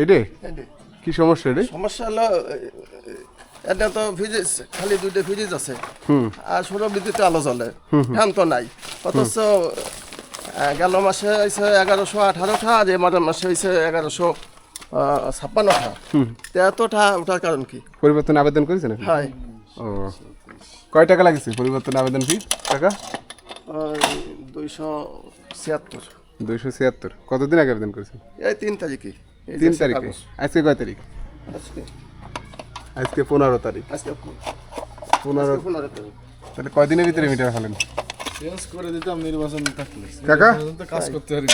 এই রে? কি সমস্যা রে? সমস্যা হলো এটা তো ফ্রিজ খালি দুইটা ফ্রিজ আছে। আর সৌর বিদ্যুতে আলো জ্বলে। ফ্যান তো নাই। অথচ গেল মাসে হয়েছে এগারোশো আঠারোটা আর এবার মাসে হয়েছে এগারোশো ছাপ্পান্নটা। তো এতটা ওঠার কারণ কি? পরিবর্তন আবেদন করেছেন? হয়। ও। কয় টাকা লাগছে পরিবর্তন আবেদন ফি? টাকা? দুইশো ছিয়াত্তর। দুইশো ছিয়াত্তর। কতদিন আগে আবেদন করেছেন? এই তিন তারিখে তিন তারিখে? আজকে কয় তারিখ? আজকে। আজকে পনেরো তারিখ। আজকে পনেরো। পনেরো তারিখ। তাহলে কয়দিনের ভিতরে মিটার ফেলেন চেঞ্জ করে দিতাম নির্বাচন থাকলে। কাকা? কাজ করতে পারি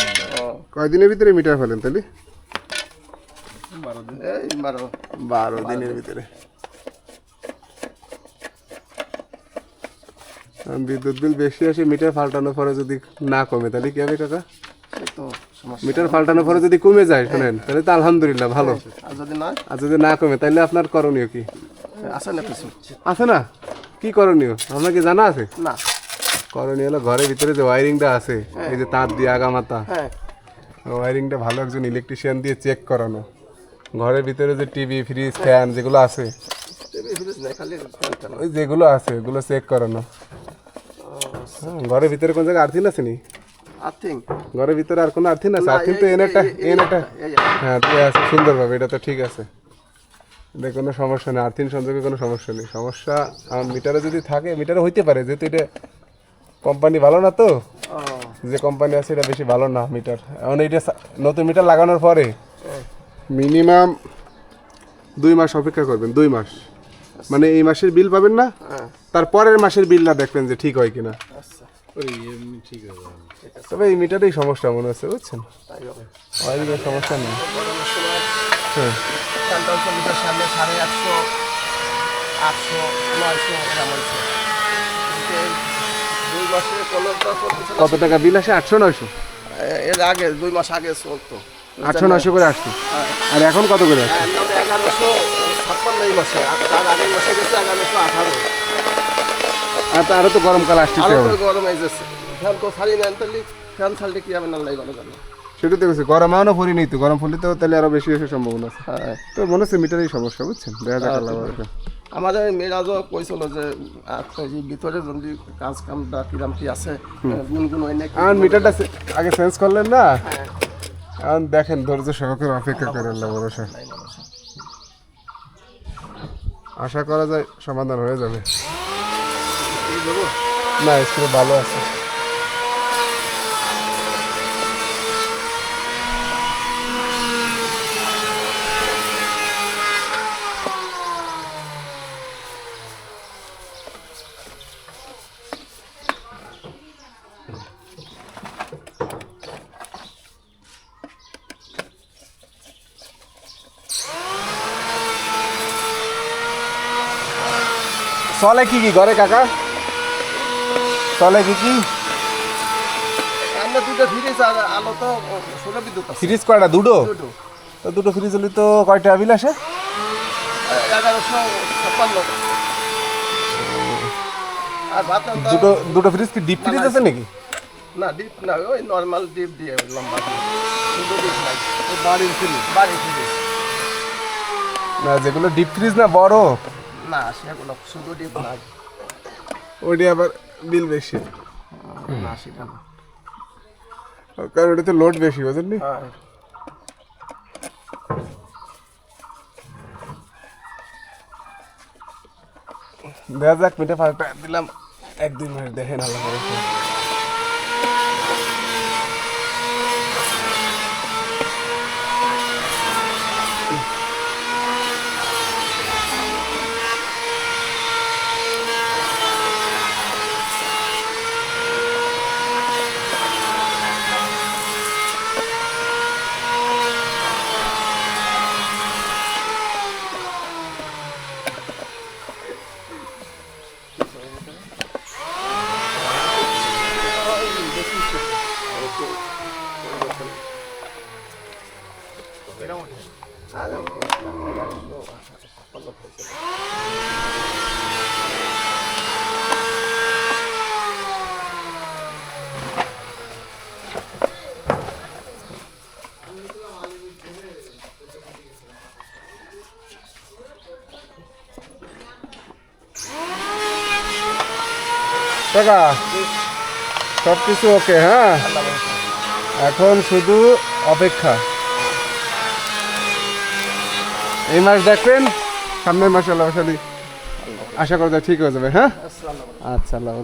কয়দিনের ভিতরে মিটার ফেলেন তাহলে? বারো দিন। এই বারো। বারো দিনের ভিতরে। বিদ্যুৎ বিল বেশি আসে মিটার পাল্টানোর পরে যদি না কমে তাহলে কি হবে কাকা? তো মিটার পাল্টানোর পরে যদি কমে যায় শোনেন তাহলে তো আলহামদুলিল্লাহ ভালো। আর যদি নয় আর যদি না কমে তাহলে আপনার করণীয় কি? আসে না কিছু? আছে না? কি করণীয়? আপনার কি জানা আছে? না। করণীয় হলো ঘরের ভিতরে যে ওয়ারিংটা আছে এই যে তার দিয়ে আগামাতা। হ্যাঁ। ওয়ারিংটা ভালো একজন ইলেকট্রিশিয়ান দিয়ে চেক করানো। ঘরের ভিতরে যে টিভি ফ্রিজ ফ্যান যেগুলো আছে। ওই যেগুলো আছে ওগুলো চেক করানো। হ্যাঁ, ঘরের ভিতরে কোন জায়গায় আর্থিন আছে নি? আর্থিং ঘরের ভিতরে আর কোনো আর্থিন আছে? না, আর্থিন তো এনেটা এনেটা। হ্যাঁ ঠিক আছে সুন্দরভাবে এটা তো ঠিক আছে। এটা কোনো সমস্যা নেই আর্থিন সংযোগে কোনো সমস্যা নেই। সমস্যা আমার মিটারে যদি থাকে মিটারে হইতে পারে যেহেতু এটা কোম্পানি ভালো না তো। যে কোম্পানি আছে এটা বেশি ভালো না মিটার। এখন এটা নতুন মিটার লাগানোর পরে মিনিমাম দুই মাস অপেক্ষা করবেন দুই মাস। মানে এই মাসের বিল পাবেন না হ্যাঁ। তার পরের মাসের বিলটা দেখবেন যে ঠিক হয় কিনা। তবে এই মিটারেই সমস্যা মনে হচ্ছে বুঝছেন? তাই হবে। ওয়ারিংয়ের সমস্যা নেই। হ্যাঁ সামনে সাড়ে আটশো আটশো নয়শো এরকম হয়েছে। দুই মাসে। কত টাকা বিল আসে? আটশো নয়শো? এর আগে দুই মাস আগে চলতো। আটশো নয়শো করে আসতো আর এখন কত করে আসছে? এগারোশো ছাপ্পান্ন মাসে। আর তার আগের মাসে গেছে এগারোশো আঠারো। আর তো গরমকাল আসছে আরও তো গরম হয়ে ফ্যান তো ছাড়ি নেন তাহলে ফ্যান ছাড়লে কি হবে না লাই ভালো জানো সেটা তো গেছে গরম আনো পরি নেই তো গরম ফুললে তো তাহলে আরও বেশি আসার সম্ভাবনা আছে। হ্যাঁ। তো মনে হচ্ছে মিটারেই সমস্যা বুঝছেন? দেখা যাক আল্লাহ। আমাদের মেয়েরাজও কইছিল যে আচ্ছা, ভিতরে যদি কাজ কামটা কিরাম কি আছে গুনগুন হয় নাকি আর মিটারটা আগে চেঞ্জ করলেন না? এখন দেখেন ধৈর্য সহকারে অপেক্ষা করে আল্লাহ ভরসা আশা করা যায় সমাধান হয়ে যাবে। না ভালো আছে। চলে কি কি ঘরে কাকা? চলে কি কি? আমরা দুটো আর আলো তো বিদ্যুৎ ফ্রিজ কয়টা? দুটো? দুটো। তো দুটো ফ্রিজ হলে তো কয়টা বিল আসে এগারোশো ছাপ্পান্ন। দুটো দুটো ফ্রিজ কি ডিপ ফ্রিজ আছে নাকি? না ডিপ না ওই নর্মাল ডিপ দিয়ে লম্বা। ডিপ নাই। বাড়ির ফ্রিজ না যেগুলো ডিপ ফ্রিজ না বড়? না সেগুলো শুধু ডিপ নাই। ওইটি আবার বিল বেশি। না সেটা না। কারণ ওটাতে লোড বেশি বুঝলেন নি? হ্যাঁ। দেখা যাক মিটা ফাঁকটা দিলাম। এক দুই মিনিট দেখেন আল্লাহ सबकिछ ओके हाँ एन शुदू अपेक्षा এই মাস দেখবেন? সামনের মাসে আল্লাহ আশা করা যায় ঠিক হয়ে যাবে হ্যাঁ? আচ্ছা আল্লাহ।